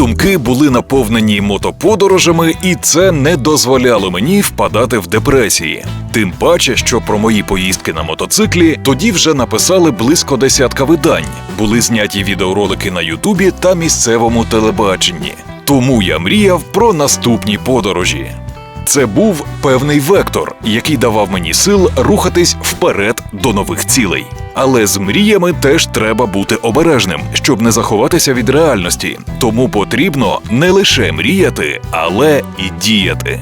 Думки були наповнені мотоподорожами, і це не дозволяло мені впадати в депресії. Тим паче, що про мої поїздки на мотоциклі тоді вже написали близько десятка видань, були зняті відеоролики на Ютубі та місцевому телебаченні. Тому я мріяв про наступні подорожі. Це був певний вектор, який давав мені сил рухатись вперед до нових цілей. Але з мріями теж треба бути обережним, щоб не заховатися від реальності. Тому потрібно не лише мріяти, але і діяти.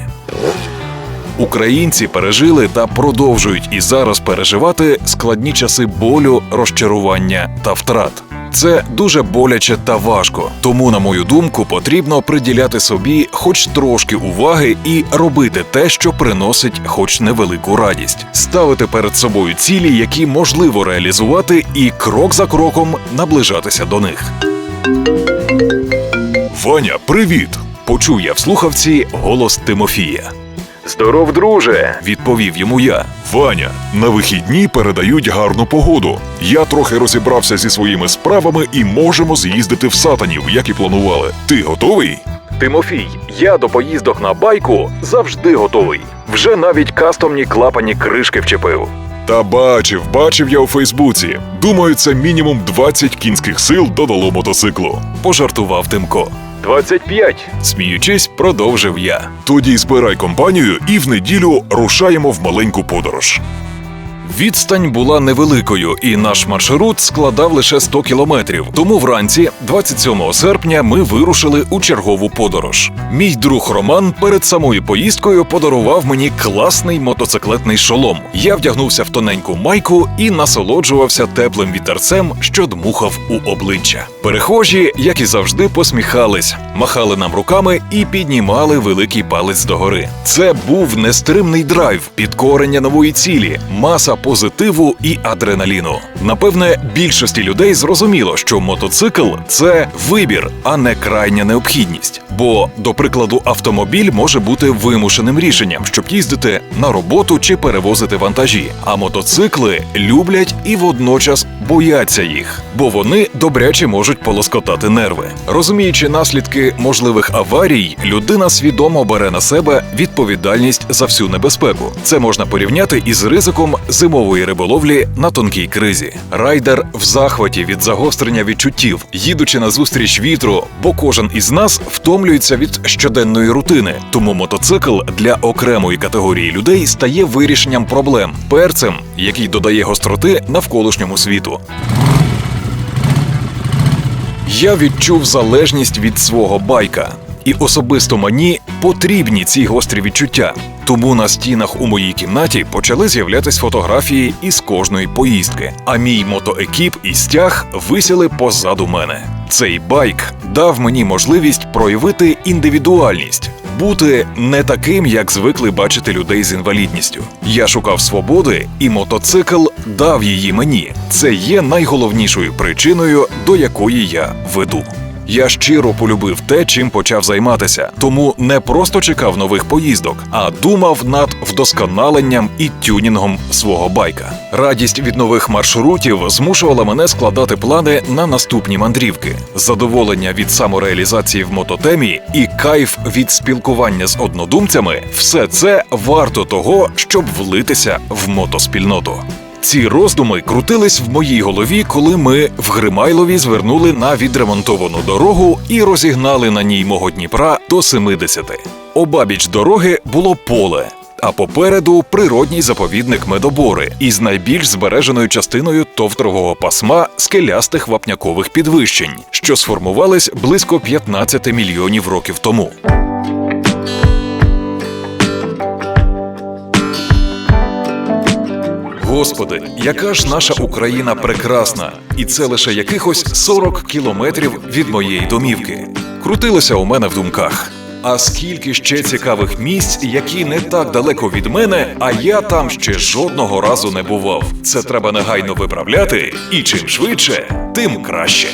Українці пережили та продовжують і зараз переживати складні часи болю, розчарування та втрат. Це дуже боляче та важко. Тому, на мою думку, потрібно приділяти собі хоч трошки уваги і робити те, що приносить хоч невелику радість, ставити перед собою цілі, які можливо реалізувати, і крок за кроком наближатися до них. Ваня, привіт! Почув я в слухавці голос Тимофія. Здоров, друже, відповів йому я. Ваня, на вихідні передають гарну погоду. Я трохи розібрався зі своїми справами і можемо з'їздити в сатанів, як і планували. Ти готовий? Тимофій, я до поїздок на байку завжди готовий. Вже навіть кастомні клапані кришки вчепив. Та бачив, бачив я у Фейсбуці. Думаю, це мінімум 20 кінських сил додало мотоциклу. Пожартував Тимко. 25. Сміючись, продовжив я. Тоді збирай компанію і в неділю рушаємо в маленьку подорож. Відстань була невеликою, і наш маршрут складав лише 100 кілометрів. Тому вранці, 27 серпня, ми вирушили у чергову подорож. Мій друг Роман перед самою поїздкою подарував мені класний мотоциклетний шолом. Я вдягнувся в тоненьку майку і насолоджувався теплим вітерцем, що дмухав у обличчя. Перехожі, як і завжди, посміхались, махали нам руками і піднімали великий палець догори. Це був нестримний драйв, підкорення нової цілі, маса позитиву і адреналіну. Напевне, більшості людей зрозуміло, що мотоцикл це вибір, а не крайня необхідність. Бо, до прикладу, автомобіль може бути вимушеним рішенням, щоб їздити на роботу чи перевозити вантажі. А мотоцикли люблять і водночас бояться їх, бо вони добряче можуть полоскотати нерви. Розуміючи наслідки можливих аварій, людина свідомо бере на себе відповідальність за всю небезпеку. Це можна порівняти із ризиком зимової риболовлі на тонкій кризі. Райдер в захваті від загострення відчуттів, їдучи на зустріч вітру, бо кожен із нас втомлюється від щоденної рутини. Тому мотоцикл для окремої категорії людей стає вирішенням проблем, перцем, який додає гостроти навколишньому світу. Я відчув залежність від свого байка, і особисто мені потрібні ці гострі відчуття. Тому на стінах у моїй кімнаті почали з'являтись фотографії із кожної поїздки. А мій мотоекіп і стяг висіли позаду мене. Цей байк дав мені можливість проявити індивідуальність, бути не таким, як звикли бачити людей з інвалідністю. Я шукав свободи, і мотоцикл дав її мені. Це є найголовнішою причиною, до якої я веду. Я щиро полюбив те, чим почав займатися, тому не просто чекав нових поїздок, а думав над вдосконаленням і тюнінгом свого байка. Радість від нових маршрутів змушувала мене складати плани на наступні мандрівки. Задоволення від самореалізації в мототемі і кайф від спілкування з однодумцями все це варто того, щоб влитися в мотоспільноту. Ці роздуми крутились в моїй голові, коли ми в Гримайлові звернули на відремонтовану дорогу і розігнали на ній мого Дніпра до 70. Обабіч дороги було поле. А попереду природній заповідник медобори із найбільш збереженою частиною товтрового пасма скелястих вапнякових підвищень, що сформувались близько 15 мільйонів років тому. Господи, яка ж наша Україна прекрасна, і це лише якихось 40 кілометрів від моєї домівки. Крутилося у мене в думках. А скільки ще цікавих місць, які не так далеко від мене, а я там ще жодного разу не бував. Це треба негайно виправляти, і чим швидше, тим краще.